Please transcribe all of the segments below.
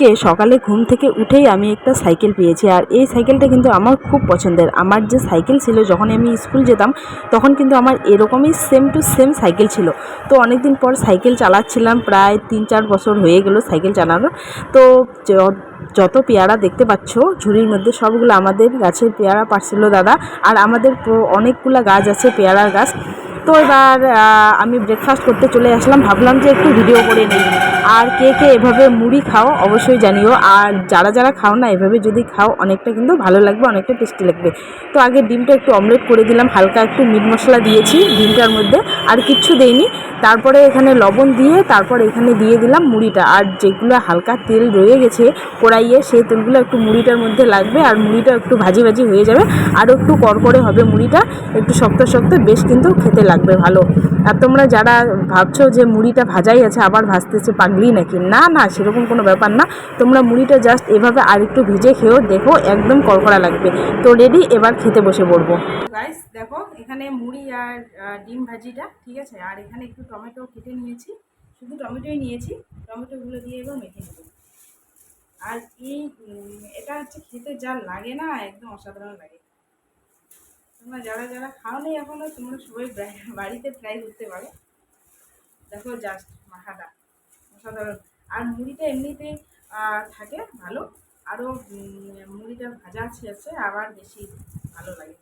আজকে সকালে ঘুম থেকে উঠেই আমি একটা সাইকেল পেয়েছি। আর এই সাইকেলটা কিন্তু আমার খুব পছন্দের। আমার যে সাইকেল ছিল, যখন আমি স্কুল যেতাম, তখন কিন্তু আমার এরকমই সেম টু সেম সাইকেল ছিল। তো অনেক দিন পর সাইকেল চালাচ্ছিলাম, প্রায় তিন চার বছর হয়ে গেল সাইকেল চালানো তো যত পেয়ারা দেখতে পাচ্ছ, ঝুড়ির মধ্যে সবগুলো আমাদের গাছের পেয়ারা পারছিল দাদা। আর আমাদের অনেকগুলা গাছ আছে, পেয়ারার গাছ। তো এবার আমি ব্রেকফাস্ট করতে চলে আসলাম। ভাবলাম যে একটু ভিডিও করে নিই। আর কে কে এভাবে মুড়ি খাও অবশ্যই জানিও। আর যারা যারা খাও না, এভাবে যদি খাও, অনেকটা কিন্তু ভালো লাগবে, অনেকটা টেস্টি লাগবে। তো আগে ডিমটা একটু অমলেট করে দিলাম, হালকা একটু মিট মশলা দিয়েছি ডিমটার মধ্যে, আর কিচ্ছু দেইনি। তারপরে এখানে লবণ দিয়ে, তারপর এখানে দিয়ে দিলাম মুড়িটা। আর যেগুলো হালকা তেল রয়ে গেছে কড়াইয়ে, সেই তেলগুলো একটু মুড়িটার মধ্যে লাগবে, আর মুড়িটা একটু ভাজি ভাজি হয়ে যাবে। আর একটু করকরে হবে মুড়িটা, একটু শক্ত শক্ত, বেশ কিন্তু খেতে লাগবে ভালো। আর তোমরা যারা ভাবছ যে মুড়িটা ভাজাই আছে, আবার ভাজতেছে পাগলি নাকি? না না, সেরকম কোনো ব্যাপার না। তোমরা মুড়িটা জাস্ট এভাবে আর একটু ভিজে খেয়েও দেখো, একদম কড়কড়া লাগবে। তো রেডি এবার খেতে বসে পড়ব। গাইস দেখো, এখানে মুড়ি আর ডিম ভাজিটা, ঠিক আছে? আর এখানে একটু টমেটো কেটে নিয়েছি। শুধু টমেটোই নিয়েছি। টমেটোগুলো দিয়ে এবার মেখে নেব। আর এই এটা হচ্ছে খেতে যা লাগে না, একদম অসাধারণ লাগে। তোমরা যারা যারা খাও নি এখনও, তোমরা সবাই বাড়িতে ট্রাই করতে পারো। দেখো জাস্ট মাখাটা অসাধারণ। আর মুড়িটা এমনিতেই থাকে, ভালো। আরও মুড়িটা ভাজা আছে আছে আবার বেশি ভালো লাগে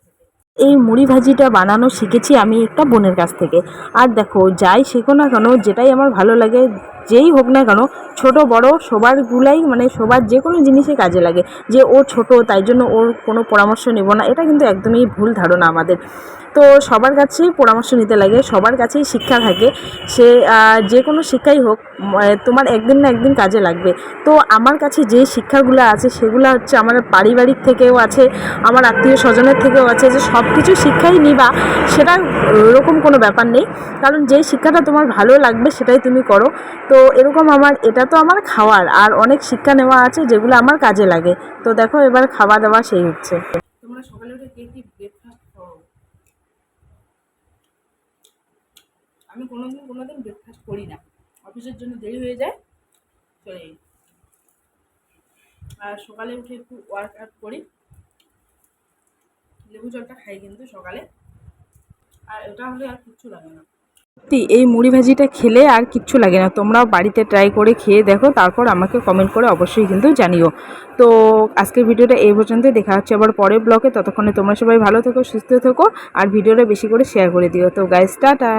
এই মুড়ি ভাজিটা বানানো শিখেছি আমি একটা বোনের কাছ থেকে। আর দেখো, যাই শেখো না কেন, যেটাই আমার ভালো লাগে যেই হোক না কেন, ছোট, বড় সবারগুলাই মানে সবার যে কোনো জিনিসে কাজে লাগে। যে ও ছোট, তাই জন্য ওর কোনো পরামর্শ নেব না, এটা কিন্তু একদমই ভুল ধারণা আমাদের। তো সবার কাছেই পরামর্শ নিতে লাগে, সবার কাছেই শিক্ষা থাকে। সে যে কোনো শিক্ষাই হোক তোমার একদিন না একদিন কাজে লাগবে। তো আমার কাছে যে শিক্ষাগুলো আছে, সেগুলো হচ্ছে আমার পারিবারিক থেকেও আছে, আমার আত্মীয় স্বজনের থেকেও আছে, যে সব কিছু শিক্ষাই নিবা, সেটা ওরকম কোনো ব্যাপার নেই। কারণ যেই শিক্ষাটা তোমার ভালো লাগবে, সেটাই তুমি করো। তো এরকম আমার, এটা তো আমার খাওয়ার। আর অনেক শিক্ষা নেওয়া আছে যেগুলো আমার কাজে লাগে। তো দেখো এবার খাওয়া দাওয়া সেই হচ্ছে। তোমরা সকালে উঠে কে কি ব্রেকফাস্ট করো আমি কোনোদিন কোনোদিন ব্রেকফাস্ট করি না। অফিসের জন্য দেরি হয়ে যায়, চলে আর সকালে উঠে একটু ওয়ার্ক আউট করি। লেবু জলটা খাই কিন্তু সকালে। আর এটা হলে আর কিচ্ছু লাগে না। সত্যি, এই মুড়ি ভাজিটা খেলে আর কিচ্ছু লাগে না। তোমরাও বাড়িতে ট্রাই করে খেয়ে দেখো, তারপর আমাকে কমেন্ট করে অবশ্যই কিন্তু জানিও। তো আজকের ভিডিওটা এই পর্যন্তই, দেখা হচ্ছে আবার পরের ব্লকে ততক্ষণে তোমরা সবাই ভালো থেকো, সুস্থ থেকো, আর ভিডিওটা বেশি করে শেয়ার করে দিও। তো গাইজ টাটা!